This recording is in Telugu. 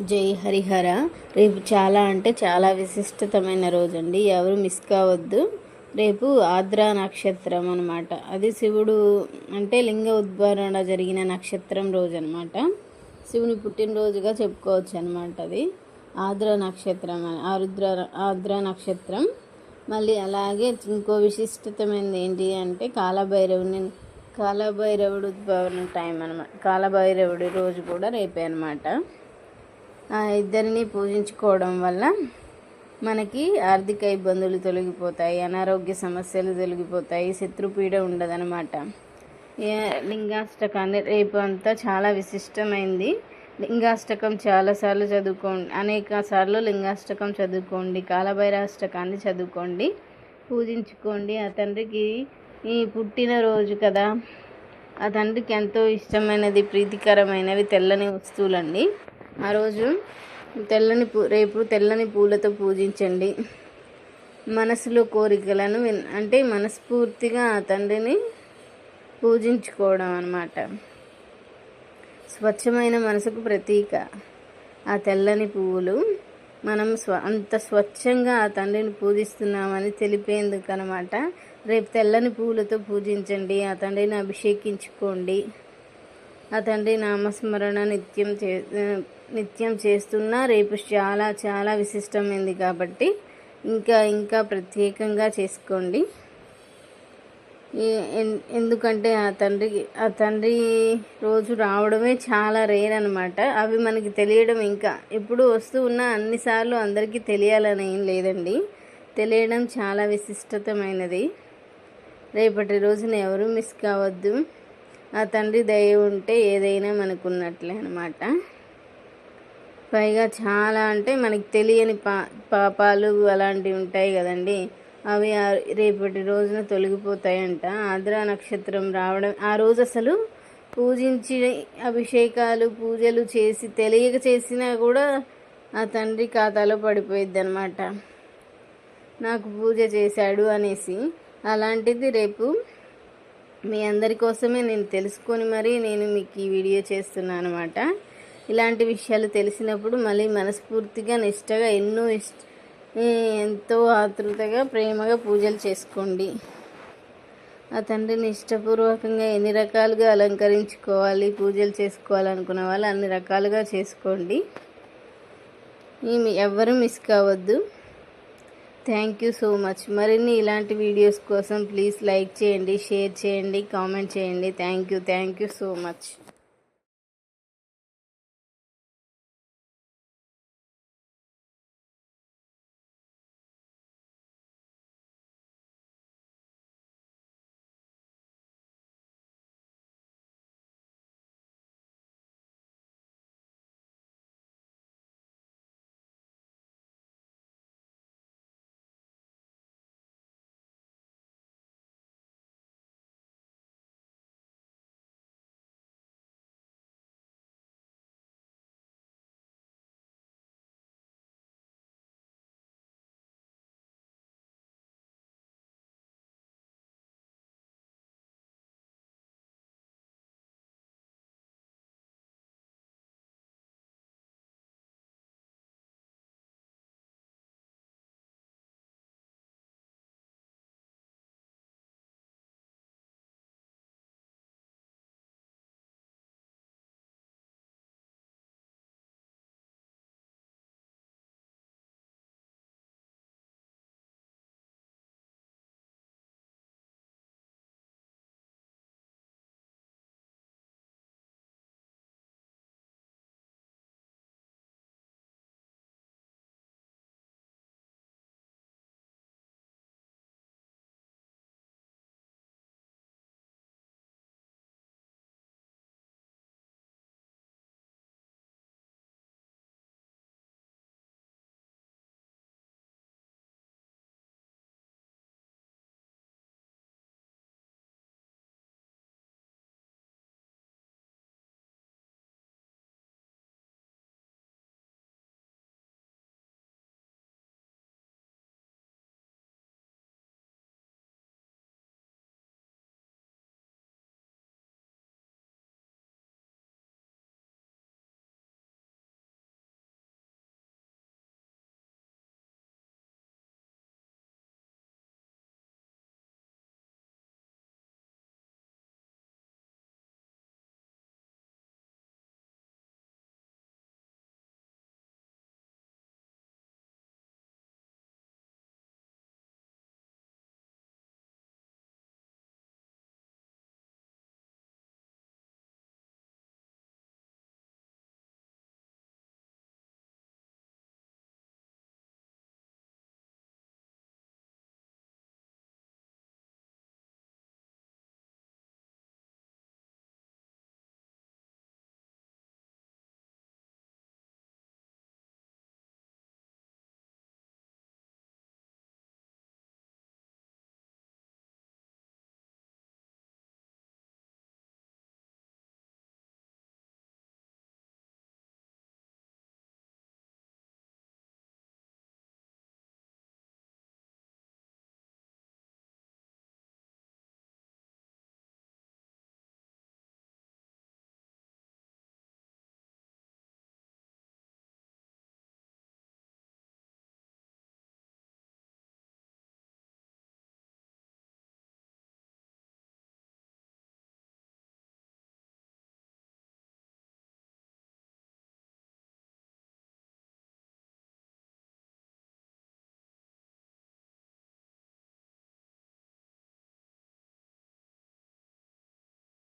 జై హరిహర. రేపు చాలా అంటే చాలా విశిష్టతమైన రోజు అండి ఎవరు మిస్ కావద్దు. రేపు ఆద్ర నక్షత్రం అనమాట అది శివుడు అంటే లింగ ఉద్భారణ జరిగిన నక్షత్రం రోజు అనమాట శివుని పుట్టినరోజుగా చెప్పుకోవచ్చు అనమాట అది. ఆద్ర నక్షత్రం అని. ఆరుద్ర ఆద్ర నక్షత్రం. మళ్ళీ అలాగే ఇంకో విశిష్టతమైనది ఏంటి అంటే కాలభైరవుని కాలభైరవుడు ఉద్భవన టైం అనమాట కాలభైరవుడి రోజు కూడా రేపే అనమాట ఇద్దరిని పూజించుకోవడం వల్ల మనకి ఆర్థిక ఇబ్బందులు తొలగిపోతాయి అనారోగ్య సమస్యలు తొలగిపోతాయి శత్రుపీడ ఉండదనమాట లింగాష్టకాన్ని రేపు అంతా చాలా విశిష్టమైంది. లింగాష్టకం చాలాసార్లు చదువుకోండి అనేక సార్లు లింగాష్టకం చదువుకోండి కాలభైరాష్టకాన్ని చదువుకోండి పూజించుకోండి. ఆ తండ్రికి ఈ పుట్టినరోజు కదా ఆ తండ్రికి ఎంతో ఇష్టమైనది ప్రీతికరమైనవి తెల్లని వస్తువులండి. ఆ రోజు తెల్లని పూ రేపు తెల్లని పూలతో పూజించండి. మనసులో కోరికలను అంటే మనస్ఫూర్తిగా ఆ తండ్రిని పూజించుకోవడం అన్నమాట. స్వచ్ఛమైన మనసుకు ప్రతీక ఆ తెల్లని పువ్వులు మనం స్వ అంత స్వచ్ఛంగా ఆ తండ్రిని పూజిస్తున్నామని తెలిపేందుకు అనమాట రేపు తెల్లని పువ్వులతో పూజించండి ఆ తండ్రిని అభిషేకించుకోండి. ఆ తండ్రి నామస్మరణ నిత్యం చే నిత్యం చేస్తున్నా రేపు చాలా చాలా విశిష్టమైంది కాబట్టి ఇంకా ఇంకా ప్రత్యేకంగా చేసుకోండి. ఎన్- ఎందుకంటే ఆ తండ్రికి ఆ తండ్రి రోజు రావడమే చాలా రేర్ అనమాట అవి మనకి తెలియడం ఇంకా ఎప్పుడు వస్తూ ఉన్న అన్నిసార్లు అందరికీ తెలియాలని ఏం లేదండి. తెలియడం చాలా విశిష్టతమైనది. రేపటి రోజున ఎవరు మిస్ కావద్దు. ఆ తండ్రి దయ ఉంటే ఏదైనా మనకున్నట్లే అనమాట పైగా చాలా అంటే మనకి తెలియని పా పాపాలు అలాంటివి ఉంటాయి కదండి. అవి ఆ- రేపటి రోజున తొలగిపోతాయంట. ఆద్ర నక్షత్రం రావడం ఆ రోజు అసలు పూజించి అభిషేకాలు పూజలు చేసి తెలియక చేసినా కూడా ఆ తండ్రి ఖాతాలో పడిపోయిద్ది అనమాట నాకు పూజ చేశాడు అనేసి. అలాంటిది రేపు మీ అందరి కోసమే నేను తెలుసుకొని మరీ నేను మీకు ఈ వీడియో చేస్తున్నాను అనమాట ఇలాంటి విషయాలు తెలిసినప్పుడు మళ్ళీ మనస్ఫూర్తిగా నిష్టగా ఎన్నో ఇష్ట ఎంతో ఆతృతగా ప్రేమగా పూజలు చేసుకోండి. ఆ తండ్రిని ఇష్టపూర్వకంగా ఎన్ని రకాలుగా అలంకరించుకోవాలి పూజలు చేసుకోవాలనుకున్న వాళ్ళు అన్ని రకాలుగా చేసుకోండి. ఈ ఎవ్వరూ మిస్ కావద్దు. థ్యాంక్ యూ సో మచ్ మరిన్ని ఇలాంటి వీడియోస్ కోసం ప్లీజ్ లైక్ చేయండి షేర్ చేయండి కామెంట్ చేయండి. Thank you thank you so much